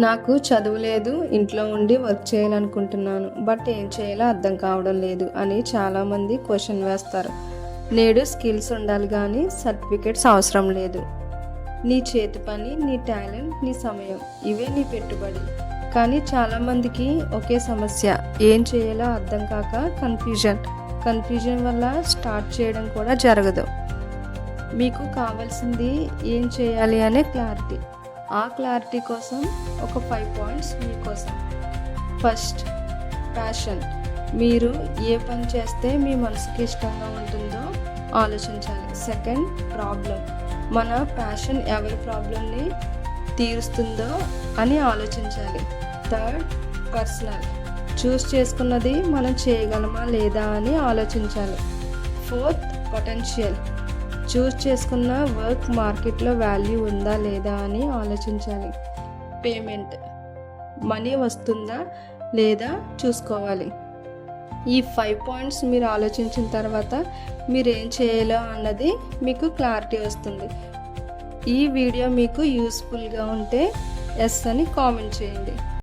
నాకు చదువు లేదు ఇంట్లో ఉండి వర్క్ చేయాలనుకుంటున్నాను బట్ ఏం చేయాలో అర్థం కావడం లేదు అని చాలామంది క్వశ్చన్ వేస్తారు. నేడు స్కిల్స్ ఉండాలి కానీ సర్టిఫికేట్స్ అవసరం లేదు. నీ చేతి పని నీ టాలెంట్ నీ సమయం ఇవే నీ పెట్టుబడి. కానీ చాలామందికి ఒకే సమస్య ఏం చేయాలో అర్థం కాక కన్ఫ్యూజన్ కన్ఫ్యూజన్ వల్ల స్టార్ట్ చేయడం కూడా జరగదు. మీకు కావాల్సింది ఏం చేయాలి అనే క్లారిటీ ఆ క్లారిటీ కోసం ఒక ఫైవ్ పాయింట్స్ మీకోసం ఫస్ట్ ప్యాషన్ మీరు ఏ పని చేస్తే మీ మనసుకి ఇష్టంగా ఉంటుందో ఆలోచించాలి. సెకండ్ ప్రాబ్లం మన ప్యాషన్ ఎవరి ప్రాబ్లమ్ని తీరుస్తుందో అని ఆలోచించాలి. థర్డ్ పర్సనల్ చూస్ చేసుకున్నది మనం చేయగలమా లేదా అని ఆలోచించాలి. ఫోర్త్ పొటెన్షియల్ చూస్ చేసుకున్న వర్క్ మార్కెట్లో వాల్యూ ఉందా లేదా అని ఆలోచించాలి. పేమెంట్ మనీ వస్తుందా లేదా చూసుకోవాలి. ఈ ఫైవ్ పాయింట్స్ మీరు ఆలోచించిన తర్వాత మీరు ఏం చేయాలో అన్నది మీకు క్లారిటీ వస్తుంది. ఈ వీడియో మీకు యూస్ఫుల్గా ఉంటే ఎస్ అని కామెంట్ చేయండి.